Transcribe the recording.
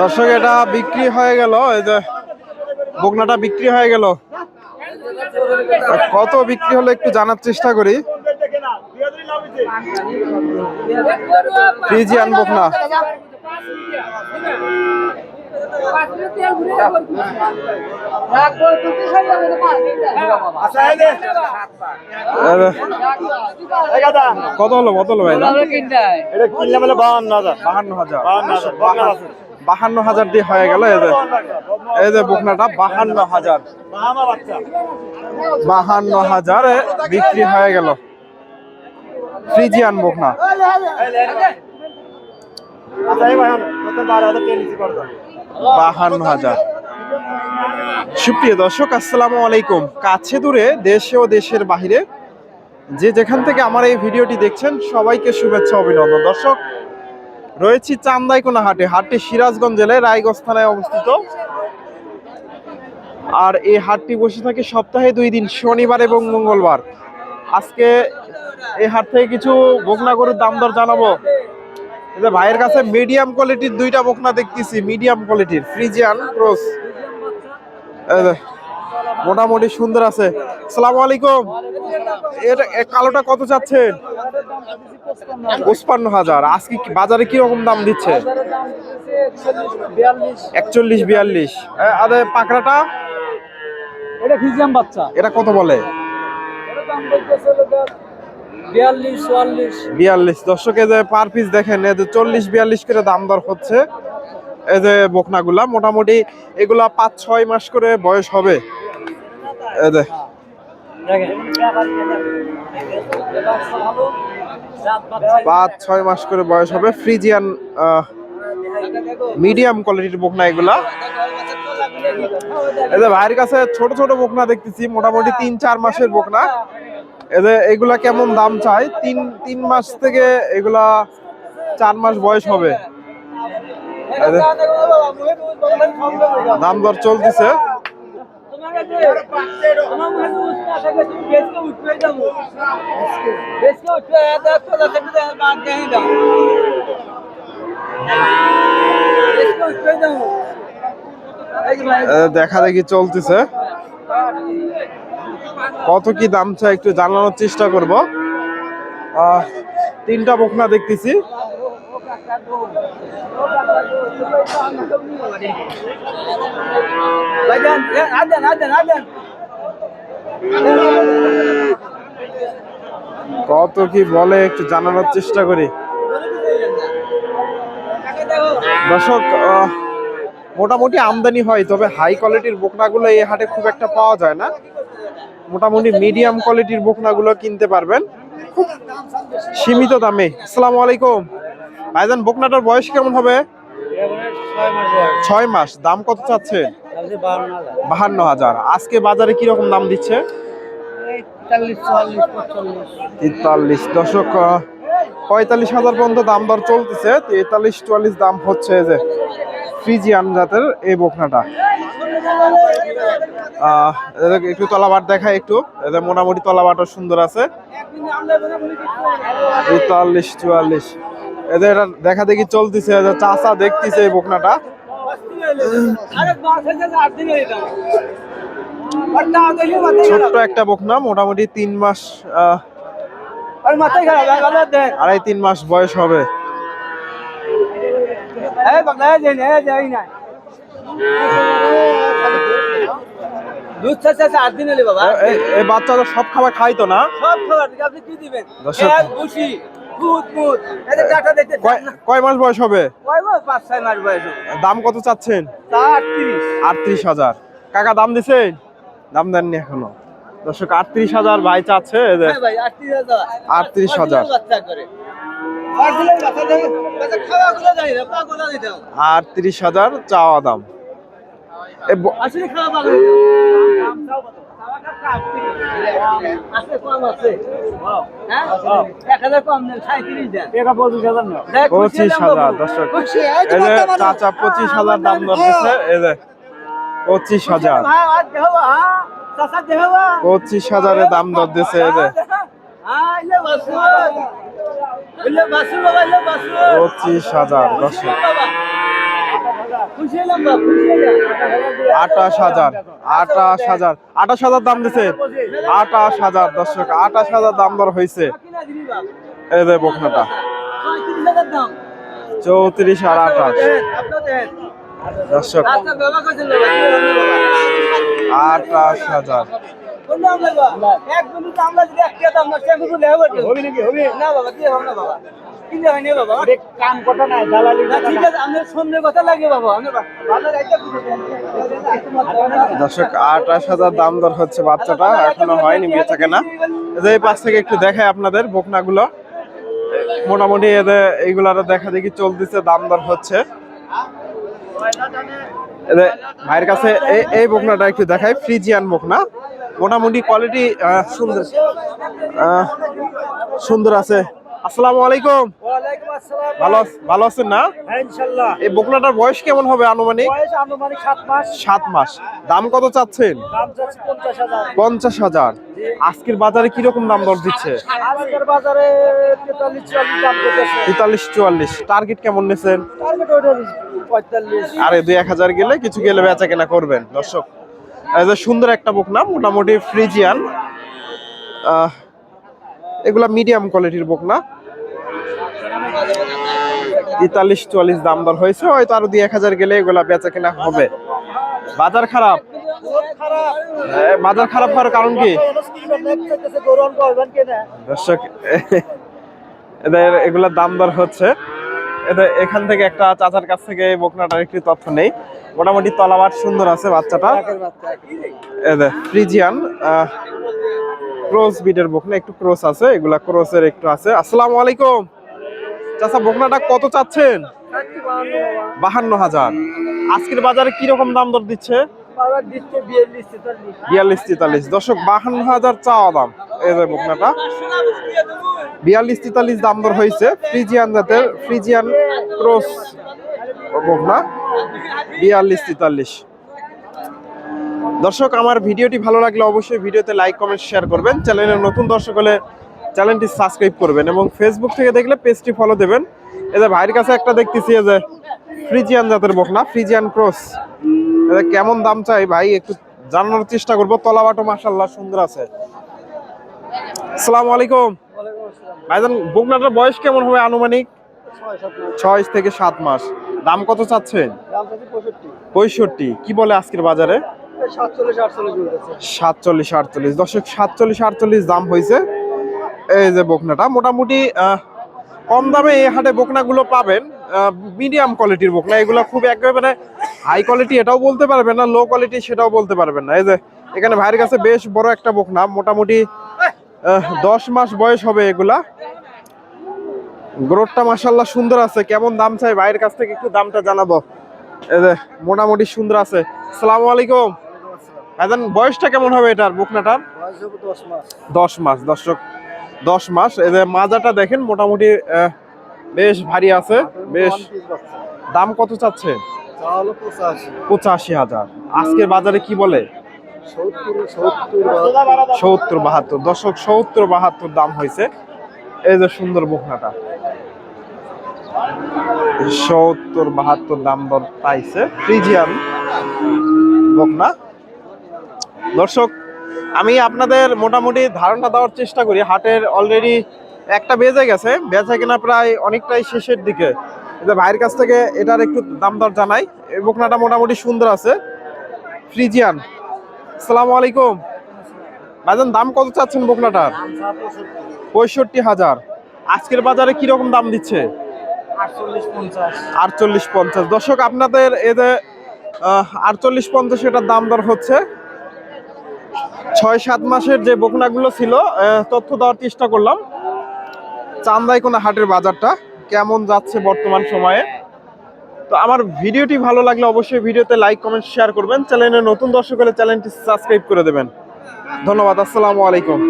দর্শক, এটা বিক্রি হয়ে গেল, এই যে বগনাটা বিক্রি হয়ে গেল। কত বিক্রি হলো একটু জানার চেষ্টা করি। ফ্রিজিয়ান বগনা। কত হলো? কত হলো ভাই? এটা কিনলে মানে বাহান্ন হাজার। বাহান্ন হাজার। বাহান্ন হাজার, বাহান্ন হাজার। দিয়ে হয়ে গেল এই যে। এই যে বকনাটা বাহান্ন হাজার। বাহান্ন হাজারে বিক্রি হয়ে গেল। ফ্রিজিয়ান বকনা। আচ্ছা এই নতুন বারো হাজার কে নিচে করবে বাহান্ন হাজার। সুপ্রিয় দর্শক, আসসালামু আলাইকুম। কাছে দূরে দেশে ও দেশের বাহিরে যে যেখান থেকে আমার এই ভিডিওটি দেখছেন, সবাইকে শুভেচ্ছা, অভিনন্দন। দর্শক, রয়েছি চান্দাইকোনা হাটে হাটটি সিরাজগঞ্জ জেলায়, রায়গঞ্জ থানায় অবস্থিত। আর এই হাটটি বসে থাকে সপ্তাহে দুই দিন, শনিবার এবং মঙ্গলবার। আজকে এই হাট থেকে কিছু বকনা গরুর দাম দর জানাব। যে ভাইয়ের কাছে মিডিয়াম কোয়ালিটির দুইটা বকনা দেখতেছি মিডিয়াম কোয়ালিটির ফ্রিজিয়ান ক্রস মোটামুটি সুন্দর আছে। সালাম আলাইকুম। এটা কালোটা কত চাচ্ছেন পঁচপান্ন হাজার। আজকে বাজারে কি রকম দাম দিচ্ছে? একচল্লিশ বিয়াল্লিশ। আরে পাকড়াটা? এটা ফিজিয়াম বাচ্চা। এটা কত বলে? দাম বিয়াল্লিশ দর্শক যে পার পিস দেখেন, এই যে চল্লিশ, বিয়াল্লিশ করে দাম দর হচ্ছে। এই যে বকনাগুলা, মোটামুটি এগুলা পাঁচ, ছয় মাস করে বয়স হবে। এই যে। পাঁচ, ছয় মাস করে বয়স হবে। ফ্রিজিয়ান মিডিয়াম কোয়ালিটির বকনা এগুলা। এই যে ভাইয়ের কাছে ছোট ছোট বকনা দেখতেছি, মোটামুটি তিন, চার মাসের বকনা। এদের এগুলা কেমন দাম চাই? তিন তিন মাস থেকে এগুলা চার মাস বয়স হবে। দাম দর চলতেছে। দেখা দেখি চলতেছে। কত কি দাম চাই একটু জানানোর চেষ্টা করব। তিনটা বকনা দেখতেছি। কত কি বলে একটু জানানোর চেষ্টা করি। দর্শক মোটামুটি আমদানি হয়, তবে হাই কোয়ালিটির বকনাগুলো এই হাটে খুব একটা পাওয়া যায় না। মোটামুটি মিডিয়াম কোয়ালিটির বকনাগুলো কিনতে পারবেন। খুব সীমিত দামে। আসসালামু আলাইকুম। ভাইজান, বকনাটার বয়স কেমন হবে? ছয় মাস। দাম কত চাচ্ছে বাহান্ন হাজার। আজকে বাজারে কি রকম দাম দিচ্ছে? তেতাল্লিশ দশক পঁয়তাল্লিশ হাজার পর্যন্ত দাম দর চলতেছে। তেতাল্লিশ, চুয়াল্লিশ দাম হচ্ছে যে ফ্রিজিয়ান জাতের এই বকনাটা। একটু তলাবাট দেখায় একটু। এদের মোটামুটি তলাবাটও সুন্দর আছে। তেতাল্লিশ চুয়াল্লিশ। এদের এটা দেখা দেখি চলতেছে চাচা দেখতেছে এই বকনাটা। ছোট্ট একটা বকনা, মোটামুটি তিন মাস আড়াই, তিন মাস বয়স হবে। দুধ চাষে আছে আট দিন এলে বাবা। এই- এই বাচ্চা তো সব খাবার খাই তো না? সব খাবার আপনি কি দিবেন? ভুসি কয় মাস বয়স হবে। দাম কত চাচ্ছেন? আটত্রিশ। হাজার। কাকা দাম দিছেন? দাম দেননি এখনও। দর্শক আটত্রিশ হাজার ভাই চাচ্ছে হ্যাঁ আটত্রিশ হাজার। 38,000 বাচ্চা করে? আর দিলে বাচ্চা দেখে বাচ্চা খাওয়া গুলো জানি না পা গুলো দিতে হবে। আটত্রিশ হাজার চাওয়া দাম। পঁচিশ হাজার দেখ পঁচিশ হাজার দর্শক। চাচা পঁচিশ হাজার দাম দর দিচ্ছে পঁচিশ হাজার। হ্যাঁ? হ্যাঁ পঁচিশ হাজারে দাম হ্যাঁ বাসু পঁচিশ হাজার দর্শক। আঠাশ হাজার আঠাশ হাজার। আঠাশ হাজার দাম দিছে। আঠাশ হাজার, দর্শক, আঠাশ হাজার দাম দর হয়েছে বাবা এই বকনাটা। চৌত্রিশ আর দেন দর্শক, আঠাশ হাজার। এক বন্ধু দাম লাগবে এক দাম না সে কিছু লেবে হবে নাকি? হবে? না বাবা দিয়ে হবে না বাবা। কিনে হয় না বাবা। কাম কথা নাই দালালি না ঠিক আছে আপনার সামনে কথা লাগে বাবা আপনি ভালো রাইতে দর্শক আঠাশ হাজার দাম দর হচ্ছে বাচ্চাটা এখনও হয়নি বেচা কেনা? এই যে এই পাশ থেকে একটু দেখায় আপনাদের বকনাগুলো। মোটামুটি এদের এইগুলার দেখা দেখি চলতেছে দাম দর হচ্ছে। এদের ভাইয়ের কাছে এই এই বকনাটা একটু দেখায় ফ্রিজিয়ান বকনা। মোটামুটি কোয়ালিটি সুন্দর। সুন্দর আছে। আসসালামু আলাইকুম। ভালো ভালো আছেন না? হ্যাঁ এই বকনাটার বয়স কেমন হবে আনুমানিক? সাত মাস। দাম কত চাচ্ছেন? পঞ্চাশ হাজার। আজকের বাজারে কীরকম দাম দর দিচ্ছে? তেতাল্লিশ চুয়াল্লিশ টার্গেট কেমন নিয়েছেন? আরে দুই এক হাজার গেলে কিছু গেলে বেচা কেনা করবেন দর্শক। সুন্দর একটা বুক না মোটামুটি ফ্রিজিয়ান এগুলা মিডিয়াম কোয়ালিটির বুক না তেতাল্লিশ চুয়াল্লিশ দাম দর হয়েছে, হয়তো আরও দুই এক হাজার গেলে এগুলা বেচা কেনা হবে। বাজার খারাপ। বাজার খারাপ হওয়ার কারণ কি? দর্শক, এদের এগুলোর দাম দর হচ্ছে। এখান থেকে একটা চাচার কাছ থেকে বকনাটার একটি তথ্য নেই। মোটামুটি তলাবাট সুন্দর আছে বাচ্চাটা। ফ্রিজিয়ান ক্রস বিডের বকনা একটু ক্রস আছে এগুলা ক্রসের একটু আছে। আসসালামু আলাইকুম। চাচা বকনাটা কত চাচ্ছেন? বাহান্ন হাজার। আজকের বাজারে কি রকম দাম দর দিচ্ছে বিয়াল্লিশ তেতাল্লিশ। বিয়াল্লিশ তেতাল্লিশ। দর্শক বাহান্ন হাজার চাওয়া দাম। এই যে বকনাটা। বিয়াল্লিশ তেতাল্লিশ দাম দর হয়েছে। ফ্রিজিয়ান জাতের, ফ্রিজিয়ান ক্রস বকনা বিয়াল্লিশ তেতাল্লিশ দর্শক, আমার ভিডিওটি ভালো লাগলে অবশ্যই ভিডিওতে লাইক, কমেন্ট, শেয়ার করবেন। চ্যানেলের নতুন দর্শক হলে চ্যানেলটি সাবস্ক্রাইব করবেন এবং ফেসবুক থেকে দেখলে পেজটি ফলো দেবেন। এদের ভাইয়ের কাছে একটা দেখতেছি যে ফ্রিজিয়ান জাতের বকনা, ফ্রিজিয়ান ক্রস। এদের কেমন দাম চাই ভাই, একটু জানানোর চেষ্টা করব। তলাবাটো মাসাল্লাহ সুন্দর আছে। আসসালামু আলাইকুম। ভাইজান বকনাটার বয়স কেমন হবে আনুমানিক? ছয় থেকে সাত মাস। দাম কত চাচ্ছেন? পঁয়ষট্টি। কি বলে আজকের বাজারে? সাতচল্লিশ আটচল্লিশ উঠেছে সাতচল্লিশ আটচল্লিশ। দশক সাতচল্লিশ আটচল্লিশ দাম হয়েছে। এই যে বকনাটা মোটামুটি কম দামে এই হাটে বকনাগুলো পাবেন। মিডিয়াম কোয়ালিটির বকনা। এগুলো খুব একেবারে হাই কোয়ালিটি এটাও বলতে পারবেন না লো কোয়ালিটি সেটাও বলতে পারবেন না। এই যে এখানে ভাইয়ের কাছে বেশ বড় একটা বকনা। মোটামুটি দশ মাস বয়স হবে এগুলা। গ্রোথটা মাসাল্লাহ সুন্দর আছে। কেমন দাম চাই? ভাইয়ের কাছ থেকে একটু দামটা জানাব। মোটামুটি সুন্দর আছে। আসসালামু আলাইকুম। ভাইজান বয়সটা কেমন হবে এটার বকনাটার? দশ মাস। দর্শক দশ মাস। এদের মাজাটা দেখেন মোটামুটি বেশ ভারী আছে বেশ দাম কত চাচ্ছে? পঁচাশি হাজার। আজকের বাজারে কি বলে? সত্তর বাহাত্তর। দশক সত্তর, বাহাত্তর দাম হয়েছে। এই যে সুন্দর বকনাটা। সত্তর, বাহাত্তর দাম দর পাইছে। ফ্রিজিয়ান বকনা। দর্শক, আমি আপনাদের মোটামুটি ধারণা দেওয়ার চেষ্টা করি। হাটের অলরেডি একটা বেজে গেছে। বেচা কিনা প্রায় অনেকটাই শেষের দিকে। যে ভাইয়ের কাছ থেকে এটার একটু দাম দর জানাই। এই বকনাটা মোটামুটি সুন্দর আছে। ফ্রিজিয়ান আসসালামু আলাইকুম। ভাইজান, দাম কত চাচ্ছেন বকনাটার পঁয়ষট্টি হাজার। আজকের বাজারে কি রকম দাম দিচ্ছে? আটচল্লিশ পঞ্চাশ। দর্শক, আপনাদের এদের আটচল্লিশ পঞ্চাশ এটার দাম দর হচ্ছে। ছয় সাত মাসের যে বকনাগুলো ছিল তথ্য দেওয়ার চেষ্টা করলাম। চান্দাইকোনা হাটের বাজারটা কেমন যাচ্ছে বর্তমান সময়ে? তো আমার ভিডিওটি ভালো লাগলে অবশ্যই ভিডিওতে লাইক কমেন্ট শেয়ার করবেন। চ্যানেলে নতুন দর্শক হলে চ্যানেলটি সাবস্ক্রাইব করে দেবেন। ধন্যবাদ, আসসালামু আলাইকুম।